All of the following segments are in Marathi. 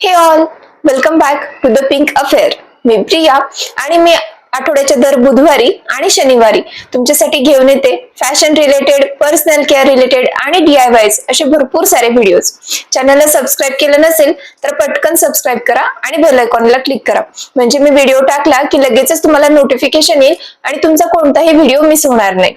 Hey all welcome back to the pink affair मी प्रिया आणि मी आठवड्याच्या दर बुधवारी आणि शनिवारी तुमच्यासाठी घेऊन येते fashion related personal care related आणि डी आय असे भरपूर सारे व्हिडिओज चॅनलला सबस्क्राईब केलं नसेल तर पटकन सबस्क्राईब करा आणि बेल आयकॉनला क्लिक करा. म्हणजे मी व्हिडिओ टाकला की लगेचच तुम्हाला नोटिफिकेशन येईल आणि तुमचा कोणताही व्हिडिओ मिस होणार नाही.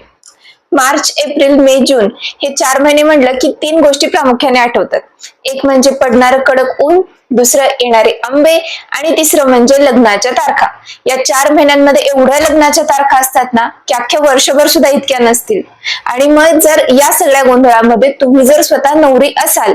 मार्च एप्रिल मे जून हे चार महिने म्हटलं की तीन गोष्टी प्रामुख्याने आठवतात. एक म्हणजे पडणारं कडक ऊन दुसरं येणारे आंबे आणि तिसरं म्हणजे लग्नाच्या तारखा. या चार महिन्यांमध्ये एवढ्या लग्नाच्या तारखा असतात ना की अख्ख्या वर्षभर सुद्धा इतक्या नसतील. आणि मग जर या सगळ्या गोंधळामध्ये तुम्ही जर स्वतः नवरी असाल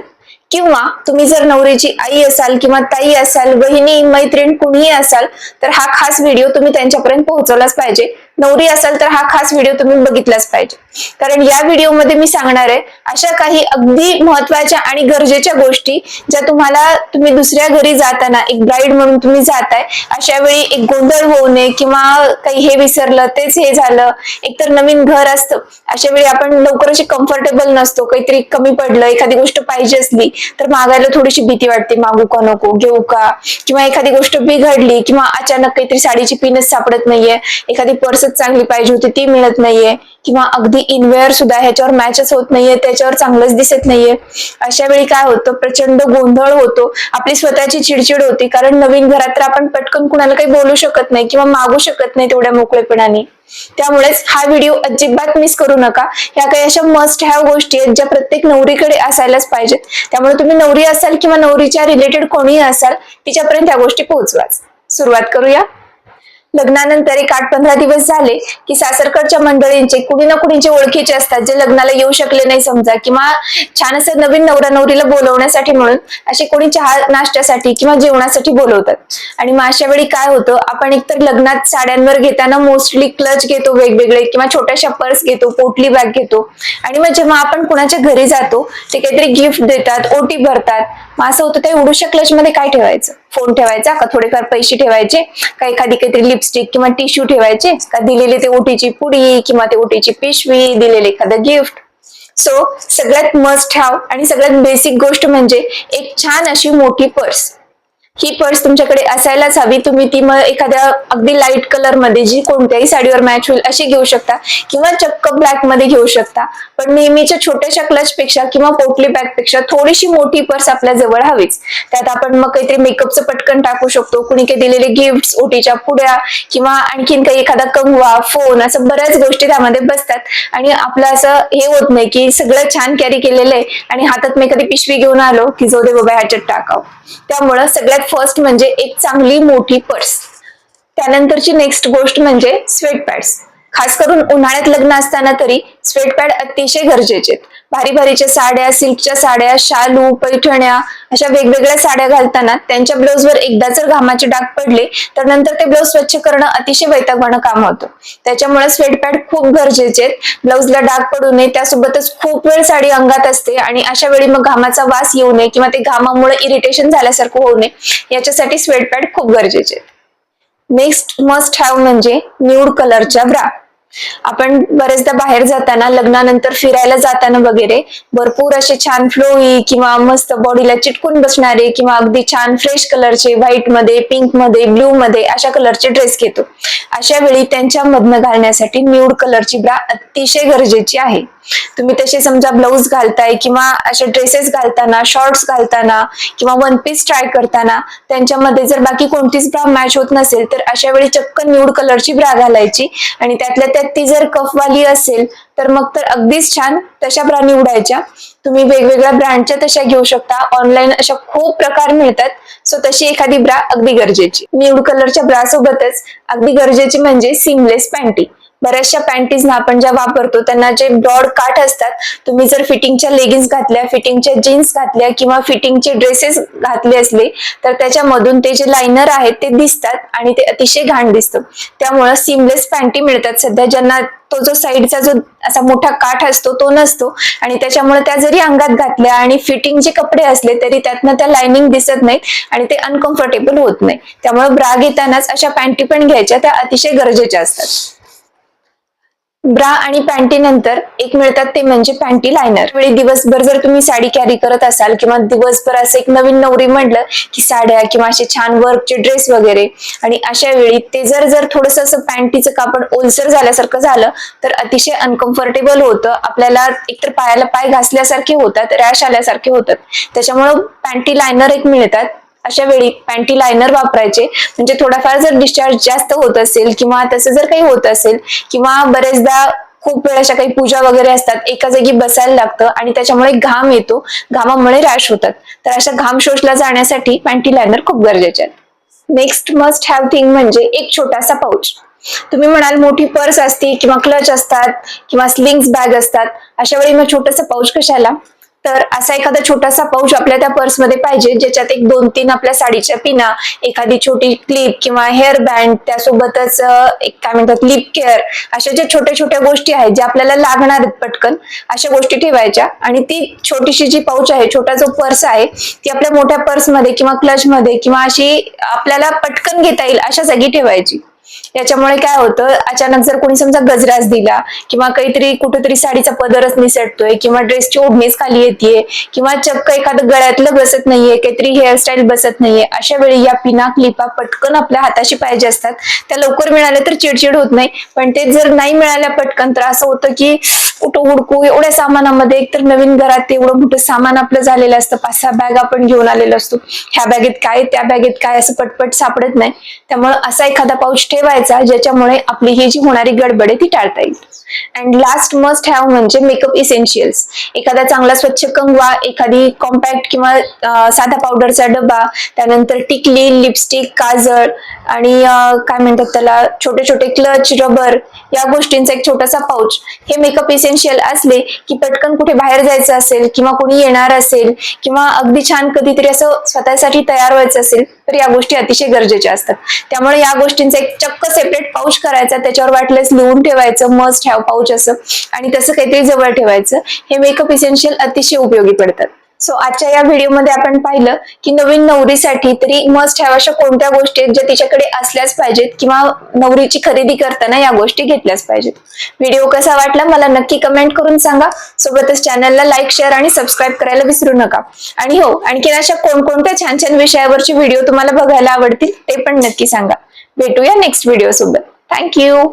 किंवा तुम्ही जर नवरीची आई असाल किंवा ताई असाल बहिणी मैत्रीण कुणीही असाल तर हा खास व्हिडिओ तुम्ही त्यांच्यापर्यंत पोहोचवलाच पाहिजे. नवरी असाल तर हा खास व्हिडिओ तुम्ही बघितलाच पाहिजे. कारण या व्हिडिओमध्ये मी सांगणार आहे अशा काही अगदी महत्त्वाच्या आणि गरजेच्या गोष्टी ज्या तुम्हाला तुम्ही दुसऱ्या घरी जाताना एक ब्राईड म्हणून तुम्ही जाताय अशा वेळी एक गोंधळ होऊ नये किंवा काही हे विसरलं तेच हे झालं एकतर नवीन घर असतं अशा वेळी आपण लवकर अशी कम्फर्टेबल नसतो काहीतरी कमी पडलं एखादी गोष्ट पाहिजे असली तर मागायला थोडीशी भीती वाटते मागू का नको घेऊ का? किंवा एखादी गोष्ट बिघडली किंवा अचानक काहीतरी साडीची पिनच सापडत नाहीये एखादी पर्स पर्सच चांगली पाहिजे होती ती मिळत नाहीये. किंवा अगदी इनवेअर सुद्धा ह्याच्यावर मॅचच होत नाहीये त्याच्यावर चांगलंच दिसत नाहीये. अशा वेळी काय होतं प्रचंड गोंधळ होतो आपली स्वतःची चिडचिड होती. कारण नवीन घरात तर आपण पटकन कुणाला काही बोलू शकत नाही किंवा मागू शकत नाही तेवढ्या मोकळेपणाने. त्यामुळेच हा व्हिडिओ अजिबात मिस करू नका. ह्या काही अशा मस्ट हॅव गोष्टी आहेत ज्या प्रत्येक नवरीकडे असायलाच पाहिजेत. त्यामुळे तुम्ही नवरी असाल किंवा नवरीच्या रिलेटेड कोणीही असाल तिच्यापर्यंत ह्या गोष्टी पोहोचवाच. सुरुवात करूया. लग्नानंतर एक आठ पंधरा दिवस झाले की सासरकडच्या मंडळींचे कुणी ना कुणीचे ओळखीचे असतात जे लग्नाला येऊ शकले नाही समजा किंवा छान असं नवीन नवरा नवरीला बोलवण्यासाठी म्हणून असे कोणी चहा नाश्त्यासाठी किंवा जेवणासाठी बोलवतात. आणि मग अशा वेळी काय होतं आपण एकतर लग्नात साड्यांवर घेताना मोस्टली क्लच घेतो वेगवेगळे किंवा छोट्याशा पर्स घेतो पोटली बॅग घेतो. आणि मग जेव्हा आपण कुणाच्या घरी जातो ते काहीतरी गिफ्ट देतात ओटी भरतात. मग असं होतं त्या एवढूशा क्लच मध्ये काय ठेवायचं? फोन ठेवायचा का थोडेफार पैसे ठेवायचे? का एखादी काहीतरी लिपस्टिक किंवा टिश्यू ठेवायचे? का दिलेली ते ओटीची पुडी किंवा ते ओटीची पिशवी दिलेले एखादं गिफ्ट सो सगळ्यात मस्ट हॅव आणि सगळ्यात बेसिक गोष्ट म्हणजे एक छान अशी मोठी पर्स ही पर्स तुमच्याकडे असायलाच हवी. तुम्ही ती मग एखाद्या अगदी लाइट कलरमध्ये जी कोणत्याही साडीवर मॅच होईल अशी घेऊ शकता. किंवा चक्क ब्लॅकमध्ये घेऊ शकता. पण नेहमीच्या छोट्याशा क्लच पेक्षा किंवा पोटली बॅगपेक्षा थोडीशी मोठी पर्स आपल्या जवळ हवीच. त्यात आपण मग काहीतरी मेकअपचं पटकन टाकू शकतो. कुणी काही दिलेले गिफ्ट ओटीच्या पुड्या किंवा आणखीन काही एखादा कंगवा फोन असं बऱ्याच गोष्टी त्यामध्ये बसतात. आणि आपलं असं हे होत नाही की सगळं छान कॅरी केलेलं आहे आणि हातात मी एखादी पिशवी घेऊन आलो की जाऊ दे बाबा ह्याच्यात टाकाव. त्यामुळं सगळ्यात फर्स्ट म्हणजे एक चांगली मोठी पर्स त्यानंतरची नेक्स्ट गोष्ट म्हणजे स्वेट पॅड्स खास करून उन्हाळ्यात लग्न असताना तरी स्वेट पॅड अतिशय गरजेचे आहेत भारी भारीच्या साड्या सिल्कच्या साड्या शालू पैठण्या अशा वेगवेगळ्या साड्या घालताना त्यांच्या ब्लाऊजवर एकदा जर घामाचे डाग पडले तर नंतर ते ब्लाऊज स्वच्छ करणं अतिशय वैतागवाणं काम होतं. त्याच्यामुळे स्वेट पॅड खूप गरजेचे आहेत. ब्लाऊजला डाग पडू नये त्यासोबतच खूप वेळ साडी अंगात असते आणि अशा वेळी मग घामाचा वास येऊ नये किंवा ते घामामुळे इरिटेशन झाल्यासारखं होऊ नये. याच्यासाठी स्वेट पॅड खूप गरजेचे आहेत. नेक्स्ट मस्ट हॅव म्हणजे न्यूड कलरच्या ब्रा आपण बरेचदा बाहेर जाताना लग्नानंतर फिरायला जाताना वगैरे भरपूर असे छान फ्लोई किंवा मस्त बॉडीला चिटकून बसणारे किंवा अगदी छान फ्रेश कलरचे व्हाईटमध्ये पिंकमध्ये ब्ल्यू मध्ये अशा कलरचे ड्रेस घेतो. अशा वेळी त्यांच्या मधनं घालण्यासाठी न्यूड कलरची ब्रा अतिशय गरजेची आहे. तुम्ही तसे समजा ब्लाऊज घालताय किंवा असे ड्रेसेस घालताना शॉर्ट्स घालताना किंवा वन पीस ट्राय करताना त्यांच्यामध्ये जर बाकी कोणतीच ब्रा मॅच होत नसेल तर अशा वेळी चक्क न्यूड कलरची ब्रा घालायची आणि त्यातल्या व्यक्ती ती जर कफवाली असेल तर मग तर अगदीच छान तशा ब्रा निवडायच्या तुम्ही वेगवेगळ्या ब्रँडच्या तशा घेऊ शकता. ऑनलाईन अशा खूप प्रकार मिळतात. सो तशी एखादी ब्रा अगदी गरजेची. न्यूड कलरच्या ब्रा सोबतच अगदी गरजेची म्हणजे सिमलेस पॅन्टी बऱ्याचशा पॅन्टीज ना आपण ज्या वापरतो त्यांना जे ब्रॉड काठ असतात तुम्ही जर फिटिंगच्या लेगिन्स घातल्या फिटिंगच्या जीन्स घातल्या किंवा फिटिंगचे ड्रेसेस घातले असले तर त्याच्यामधून ते जे लायनर आहेत ते दिसतात आणि ते अतिशय घाण दिसतं. त्यामुळं सिमलेस पॅन्टी मिळतात. सध्या ज्यांना तो जो साईडचा जो असा मोठा काठ असतो तो नसतो. आणि त्याच्यामुळे त्या जरी अंगात घातल्या आणि फिटिंगचे कपडे असले तरी त्यातनं त्या लाइनिंग दिसत नाहीत आणि ते अनकम्फर्टेबल होत नाही त्यामुळे ब्रा घेतानाच अशा पॅन्टी पण घ्यायच्या त्या अतिशय गरजेच्या असतात. ब्रा आणि पॅन्टी नंतर एक मिळतात ते म्हणजे पॅन्टी लायनर. वेळी दिवसभर जर तुम्ही साडी कॅरी करत असाल किंवा दिवसभर असं एक नवीन नवरी म्हटलं की साड्या किंवा असे छान वर्कचे ड्रेस वगैरे आणि अशा वेळी ते जर जर थोडस असं पॅन्टीचं कापड ओलसर झाल्यासारखं झालं तर अतिशय अनकम्फर्टेबल होतं. आपल्याला एकतर पायाला पाय घासल्यासारखे होतात रॅश आल्यासारखे होतात. त्याच्यामुळं पॅन्टी लायनर एक मिळतात. अशा वेळी पॅन्टी लायनर वापरायचे. म्हणजे थोडाफार जर डिस्चार्ज जास्त होत असेल किंवा तसं जर काही होत असेल किंवा बरेचदा खूप वेळ अशा काही पूजा वगैरे असतात एका जागी बसायला लागतं आणि त्याच्यामुळे घाम येतो. घामामुळे रॅश होतात. तर अशा घाम शोषला जाण्यासाठी पॅन्टी लायनर खूप गरजेचे आहेत. नेक्स्ट मस्ट हॅव थिंग म्हणजे एक छोटासा पाऊच तुम्ही म्हणाल मोठी पर्स असते किंवा क्लच असतात किंवा स्लिंग्स बॅग असतात अशा वेळी मग छोटंसं पाऊच कशाला? तर असा एखादा छोटासा पाऊच आपल्या त्या पर्समध्ये पाहिजे ज्याच्यात एक दोन तीन आपल्या साडीच्या पिना एखादी छोटी क्लिप किंवा हेअर बँड त्यासोबतच एक काय म्हणतात लिप केअर अशा ज्या छोट्या छोट्या गोष्टी आहेत ज्या आपल्याला लागणार आहेत पटकन अशा गोष्टी ठेवायच्या. आणि ती छोटीशी जी पाऊच आहे छोटा जो पर्स आहे ती आपल्या मोठ्या पर्समध्ये किंवा क्लचमध्ये किंवा अशी आपल्याला पटकन घेता येईल अशा जागी ठेवायची. याच्यामुळे काय होतं अचानक जर कोणी समजा गजराच दिला किंवा काहीतरी कुठेतरी साडीचा पदरच निसटतोय किंवा ड्रेसची ओढणीच खाली येते किंवा चक्क एखादं गळ्यातलं बसत नाहीये काहीतरी हेअरस्टाईल बसत नाहीये अशा वेळी या पिना क्लिपा पटकन आपल्या हाताशी पाहिजे असतात. त्या लवकर मिळाल्या तर चिडचिड होत नाही. पण ते जर नाही मिळाल्या पटकन तर असं होतं की कुठं हुडकू एवढ्या सामानामध्ये एक तर नवीन घरात एवढं मोठं सामान आपलं झालेलं असतं. पाच सहा बॅग आपण घेऊन आलेलो असतो. ह्या बॅगेत काय त्या बॅगेत काय असं पटपट सापडत नाही. त्यामुळे असा एखादा पाऊच ठेवायचा ज्याच्यामुळे आपली ही जी होणारी गडबड आहे ती टाळता येईल. अँड लास्ट मस्ट हॅव म्हणजे मेकअप इसेन्शियल्स एखादा चांगला स्वच्छ कंगवा एखादी कॉम्पॅक्ट किंवा साधा पावडरचा डबा त्यानंतर टिकली लिपस्टिक काजळ आणि काय म्हणतात त्याला छोटे छोटे क्लच रबर या गोष्टींचा एक छोटासा पाऊच हे मेकअप इसेन्शियल असले की पटकन कुठे बाहेर जायचं असेल किंवा कोणी येणार असेल किंवा अगदी छान कधीतरी असं स्वतःसाठी तयार व्हायचं असेल तर या गोष्टी अतिशय गरजेच्या असतात. त्यामुळे या गोष्टींचा एक चक्क सेपरेट पाऊच करायचा त्याच्यावर वाटल्यास लिहून ठेवायचं मस्ट हॅव पाऊच असं. आणि तसं काहीतरी जवळ ठेवायचं. हे मेकअप इसेन्शियल अतिशय उपयोगी पडतात. सो आजच्या या व्हिडिओमध्ये आपण पाहिलं की नवीन नवरीसाठी तरी मस्ट हॅव अशा कोणत्या गोष्टी आहेत ज्या तिच्याकडे असल्याच पाहिजेत किंवा नवरीची खरेदी करताना या गोष्टी घेतल्याच पाहिजेत. व्हिडिओ कसा वाटला मला नक्की कमेंट करून सांगा. सोबतच चॅनलला लाईक शेअर आणि सबस्क्राईब करायला विसरू नका. आणि हो आणखीन अशा कोणकोणत्या छान छान विषयावरचे व्हिडिओ तुम्हाला बघायला आवडतील ते पण नक्की सांगा. भेटूया नेक्स्ट व्हिडिओ सोबत. थँक्यू